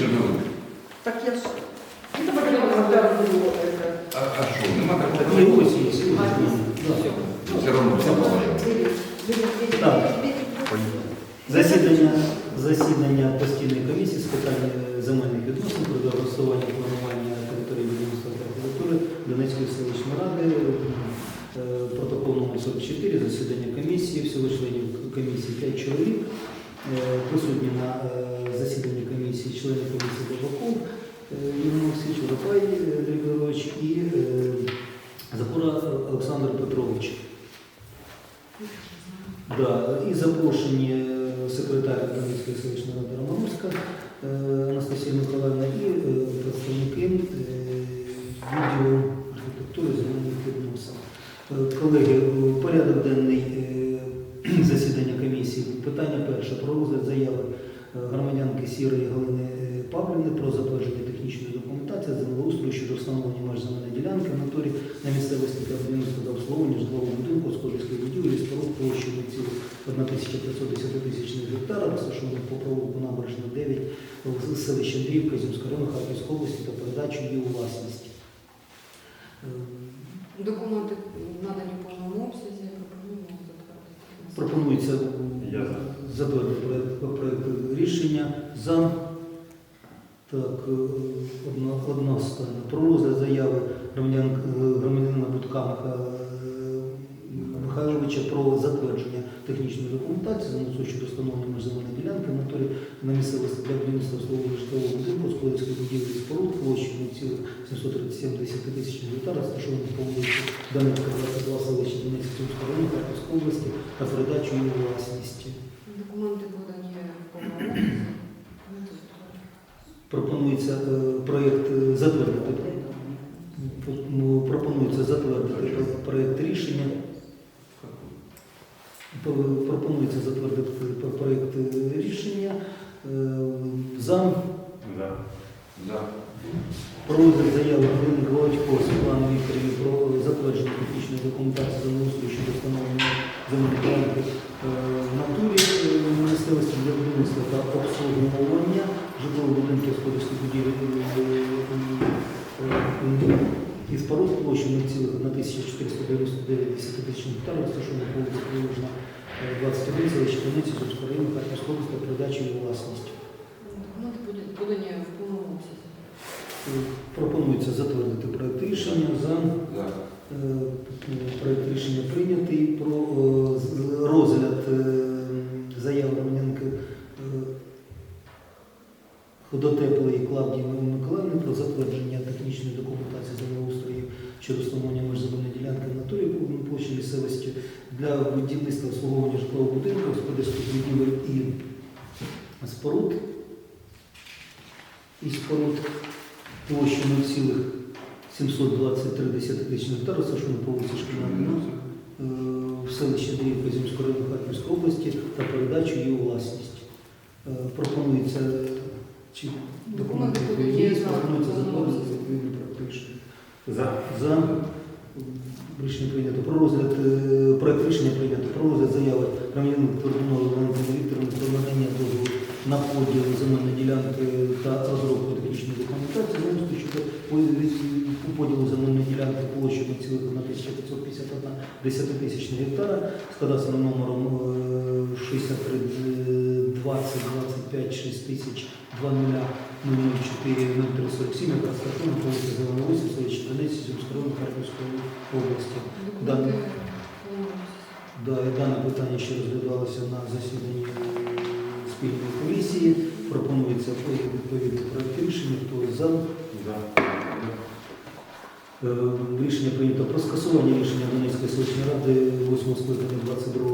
Черновик. Так я ж. Ну, потрібно розглянути було. А, а що, нема Так такого? і ось є. Все одно все положено. Так. Засідання, засідання постійної комісії з питань е, земельних відносин про голосування планування території будівництва та архітектури Донецької селищної ради. Е, Протокол номер 44, засідання комісії, всього членів комісії 5 чоловік. Е, Присутні на е, члени комісії Дебаков, Ігор Олексійович, Водопай Григорович і е, Запора Олександр Петрович. Да, і запрошені е, секретар Донецької селищної ради Романовська е, Анастасія Миколаївна і е, представники е, відділу архітектури земельних відносин. Е, Колеги, е, порядок денний е, засідання комісії. Питання перше про розгляд заяви е, громадянки Сірої Галини е, Павлівни про затвердження технічної документації землеустрою щодо встановлення меж земельної ділянки в натурі на місцевості для будівництва та обслуговування житлового будинку з Кодівської будівлі споруд площею цілу 1510 тисячних гектарів, розташованих по провулку набережна 9 в селищі Андріївка, Зімського району Харківської області та передачу її у власність. Е, Документи надані в повному обсязі, пропонуємо затвердити. Пропонується затвердити проект, проект рішення за. Так, е, одна, одна стане. Про розгляд заяви громадян, е, громадянина Будка е, Михайловича про затвердження технічної документації за щодо встановлення межземельної ділянки в натурі на місцевості для будівництва обслуговування житлового будинку Колівської будівлі споруд цілих 737 тисяч гектар, розташованих по вулиці Донецька, 22 селища Донецького району Харківської області та передачу її власність. Документи подані в повному обсязі. Пропонується е, проєкт е, затвердити. Ну, Пропонується затвердити проєкт рішення. Пропонується затвердити проєкт рішення е, за За. За. про Галини Головачко Світлани Вікторівни про затвердження технічної документації землеустрою щодо встановлення е, в натурі е, місцевості для будівництва та обслуговування житлових будинку з подільських будівель і споруд площею цілих на 1499 десятитисячних гектарів, розташованих вулиці Приложна е, 21, селище Кам'янці, земельної ділянки в натурі на площі місцевості для будівництва обслуговування житлового будинку, господарських будівель і споруд. І споруд площею цілих 723 десятитисячних гектар, розташовані по вулиці Шкільна е, в селищі Андріївка Зімського району Харківської області та передачу її власність. Е, Пропонується чи документи Документи є, подані, пропонується затвердити так. відповідний. За. За рішення прийнято. Про розгляд е, проект рішення прийнято. Про розгляд заяви громадянина Твердунової Валентини Вікторовни про надання дозволу на поділ земельної ділянки та розробку технічної документації. Щодо поділу земельної ділянки цілих на 1551 десятитисячних гектара з номером е, 63 20 25 6 тисяч 20 004 0347, яка розташована по вулиці Зеленої Осі, селищі Донецькі, Сумського Харківської області. Обсязі. Да, дане питання ще розглядалося на засіданні спільної комісії. Пропонується відповідний проект рішення. Хто за? За. Е, Рішення прийнято про скасування рішення Донецької селищної ради 8 скликання 22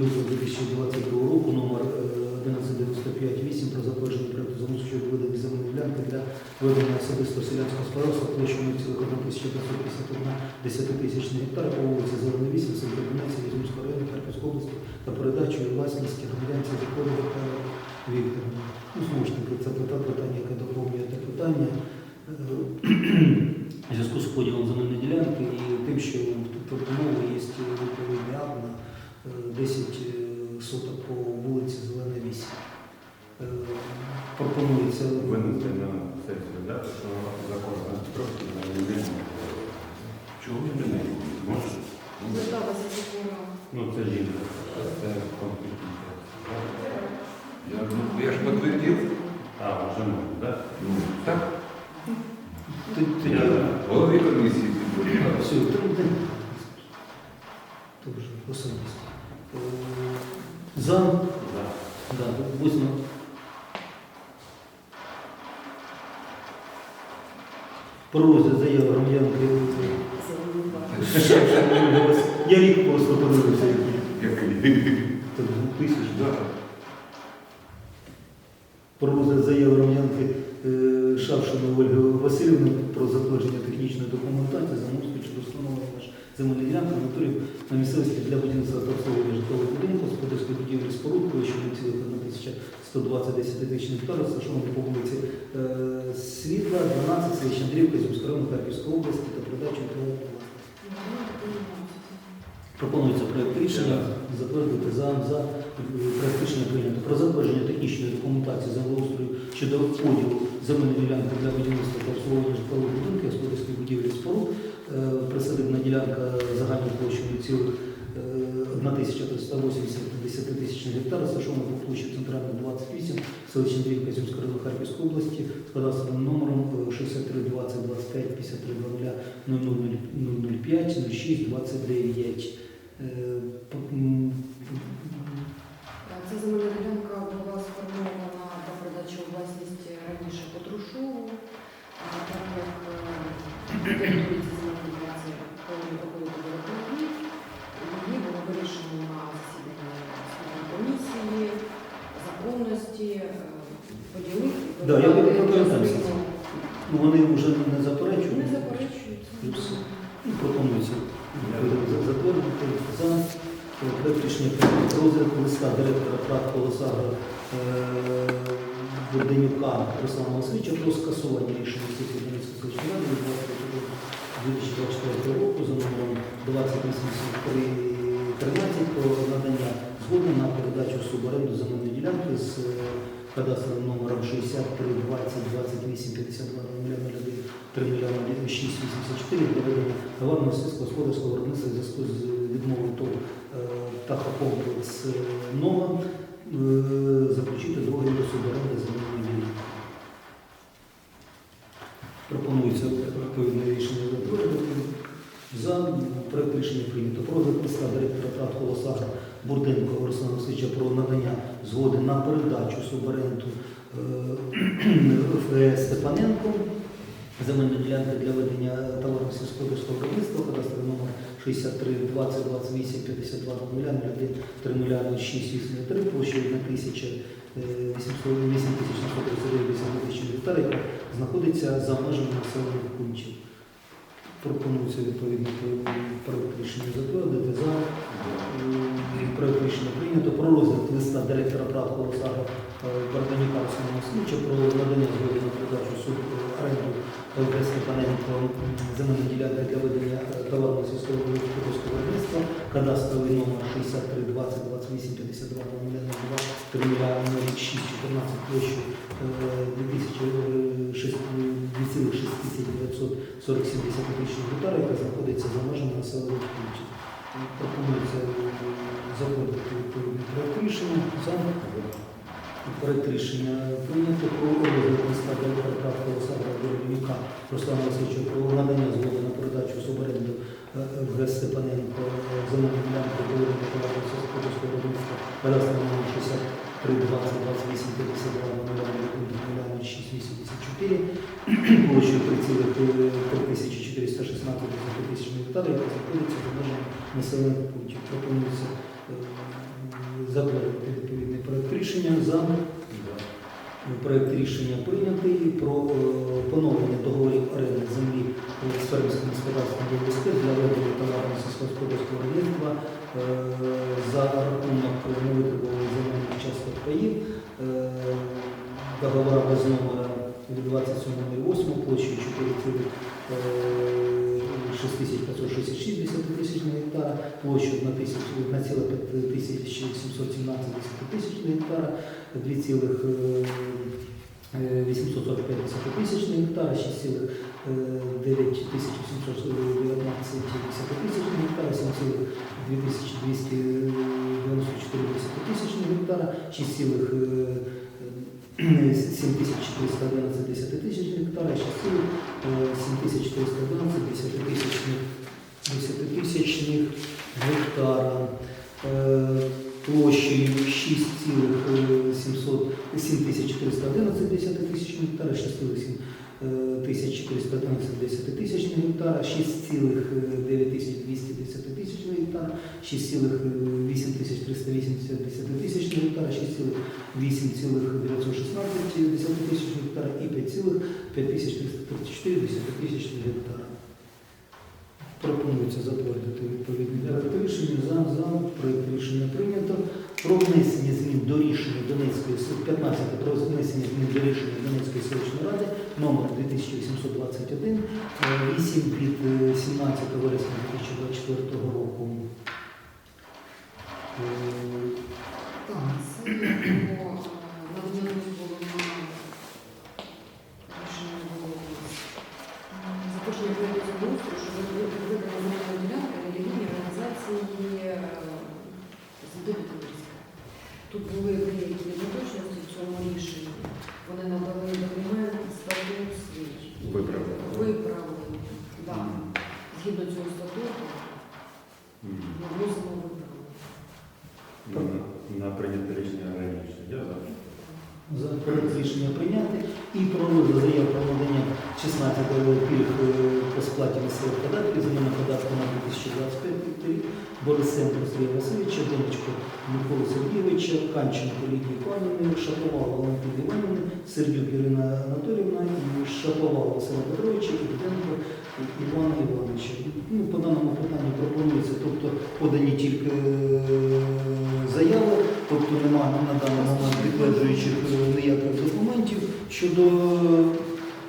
лютого 1195-8 про затвердження проекту замусу щодо видання земельної ділянки для ведення особистого селянського господарства площею цілих 1551 десятитисячних гектарів по вулиці Зелена 8, село Донецька, Ізюмського району Харківської області та передачу власності громадянці закону Вікторії Вікторівни. Ну, знову ж таки, це питання, яке доповнює те питання. Е, в зв'язку з поділом земельної ділянки і тим, що Турбомові є відповідний акт на е, 10 е, соток по вулиці Зелена 8. Е, Пропонується Винести на сесію, да, то, закон на трошки на людину. Чого ви не Може? Ну, це жінка, це конфлікт. Я, ну, я ж підтвердив. А, вже можна, так? Ну, так. Тоді- тоді- Я- Голові комісії підтвердив. Все, вже особисто. Е, За, За. да, восьма. Про розгляд заяви громадянки. Я рік просто подивився. Так, тисяч. Да. Про розгляд заяви громадянки е, Шавшиної Ольги Васильівни про затвердження технічної документації за мовською щодо встановлення наш земельної ділянки території на місцевості для будівництва та обслуговування житлових будинків, господарської будівлі споруд, площею 0,1110 тисячних гектарів, розташованих по вулиці е, Світла, 12, селища Андрівка, Зюмського району Харківської області та передачу. Пропонується проєкт рішення затвердити за, за проєкт прийнято про затвердження технічної документації землеустрою щодо поділу земельної ділянки для будівництва та обслуговування житлових будинків, господарських будівель споруд. Е, Присадибна ділянка загальною площею цілих е, 1380 тисячних гектар, розташована по площі центральна 28, селище Андріївка, Зюмського району Харківської області, з кадастровим номером е, 63 20 25 53 00 005 06 29. Е, п- м, Ця земельна ділянка була сформована для передачі у власність раніше Петрушову, а так як е, території цієї земельної ділянки повинні проходити додаткові, її було вирішено на засіданні спільної комісії, законності, е, поділити. Да, я передати пам'ятаю для це. спільного. Ну, вони вже не заперечують. Не заперечують. І все. Ну, Пропонується за- затвердити за е, рішення розгляд листа директора ПРАТ Колосагра Бурденюка Руслана Васильовича про скасування рішення сесії Донецької ради від 2024 року за номером 2813 про надання згоди на передачу суборенду земельної ділянки з е, кадастровим номером 63 20 28 52 01 3 мільйона 684 для ведення товарного сільськогосподарського виробництва зв'язку з відмовою ТОВ е, «Тахокомплекс е, Нова» е, заключити договір до суборенди земельної ділянки. Пропонується відповідне рішення затвердити. За проект рішення прийнято. Про листа директора ПРАТ Колосагра Бурденко Руслана Васильовича про надання згоди на передачу суборенду е, ФС Степаненко земельна ділянка для ведення товарно сільськогосподарського виробництва, кадастровий номер 63 20 28 52 0 01 30 06 83, площею 1 тисяча е, 800 839 тисяч гектарів, яка знаходиться за межами населених пунктів. Пропонується відповідно проект рішення затвердити за е, проект рішення прийнято про розгляд листа директора ПРАТ Колосага Барданюка Руслана про надання згоди на передачу суд е, оренду ЛК Степаненко земельної ділянки для ведення е, товарного сільського господарського виробництва, кадастровий номер 63 20 28 52 02 3 06 14 площу е, 2,6947 тисяч гектарів, яка знаходиться за межами населених пунктів. Пропонується е, затвердити відповідний проект рішення. Проект рішення прийнято про розгляд листа директора прав Колосагра Руслана Васильовича про надання згоди на передачу в суборенду е, в ГЕС Степаненко земельної ділянки проведення товарного сільськогосподарського виробництва номер 63 20 28 52 00 6 84 площею 3,3416 тисяч гектарів, яка знаходиться за межами населених пунктів. Пропонується рішення за проект рішення прийнятий про е, поновлення договорів оренди землі з фермерським господарством ДВСК для ведення товарного сільськогосподарського виробництва е, за рахунок невитребуваних земельних часток паїв. Е, Договора без номера від 27.08 площею 4,6566 тисяч гектара, площу 1,5717 тисяч гектара, 2,5 е, 845 десятитисячних гектара, 6,9 тисяч 819 десятитисячних гектара, 7,2294 десятитисячних гектара, 6,7411 десятитисячних гектара, 6,7411 десятитисячних десятитисячних гектара. Е, Площею 6,700 7411 десятитисячних гектара, 6,7411 десятитисячних гектара, 6,9200 десятитисячних гектара, 6,8380 десятитисячних гектара, 6,8916 десятитисячних гектара і 5,5334 десятитисячних гектара. Пропонується затвердити відповідний проект рішення. За, за проект рішення прийнято. Про внесення змін до рішення Донецької 15 про внесення змін до рішення Донецької селищної ради номер 2821 е, 8 від е, 17 вересня 2024 року. Борисенко Сергія Васильовича, Денечко Миколи Сергійовича, Канченко Лідії Панівни, Шаповал Валентини Іванівни, Сердюк Ірина Анатоліївна Шаповал Василя Петровича і Івана Івановича. Ну, по даному питанню пропонується, тобто подані тільки е, заяви, тобто немає на даний момент підтверджуючих е, ніяких документів щодо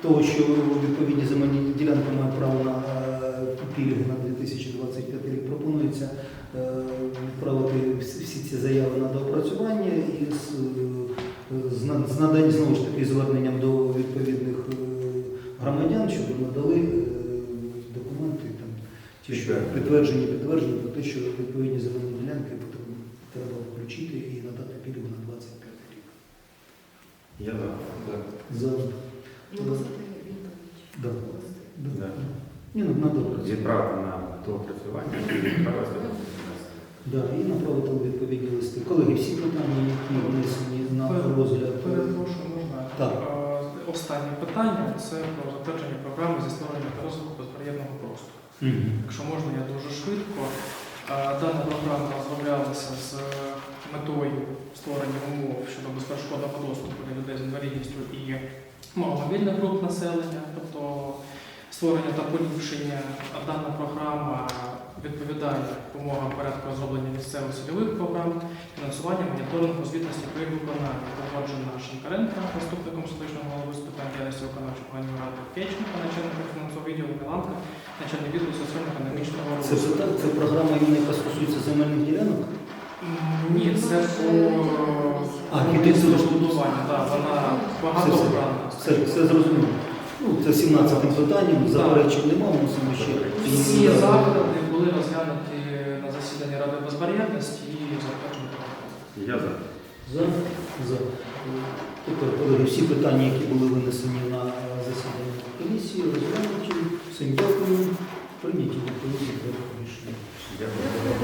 того, що відповідні земельні ділянки мають право на е, пільги на 2025 рік. Пропонується відправити всі всі ці заяви на доопрацювання і з, е, з з надань знову ж таки зверненням до відповідних е, громадян, щоб надали е, документи там ті, що підтверджені, підтверджені про те, що відповідні земельні ділянки потрібно- треба включити і надати пільгу на 25 рік. Я за. За Ну. Да. Да. Да. Ні, ну, Відправити на доопрацювання і відправити на Да, і направити відповідні листи. Колеги, всі питання, які внесені на розгляд. Перепрошую, можна. Так. Е, Останнє питання це про затвердження програми зі створення та розвитку безбар'єрного простору. Мгм. Якщо можна, я дуже швидко. Е, Дана програма розроблялася з метою створення умов щодо безперешкодного доступу для людей з інвалідністю і маломобільних груп населення, тобто створення та поліпшення. Дана програма відповідає вимогам порядку розроблення місцевих цільових програм, фінансування, моніторингу, звітності при виконанні погоджена Шинкаренка, заступником селищного голови з питань діяльності виконавчого органів ради Кеченка, начальника фінансового відділу Міланка, начальник відділу соціально-економічного Це, розвитку. пита- це програма, яка стосується земельних ділянок? Ні, це по А, іде це будування, так, вона багатогранна. Все, все зрозуміло. Ну, це 17 питанням, заперечень немає, мусимо ще. Всі заклади були розглянуті на засіданні Ради безбар'єрності і затверджені. Я за. За, за. Тепер, колеги, всі питання, які були винесені на засідання комісії, розглянуті. Всім дякую. Прийняті відповідні проект рішення. Дякую.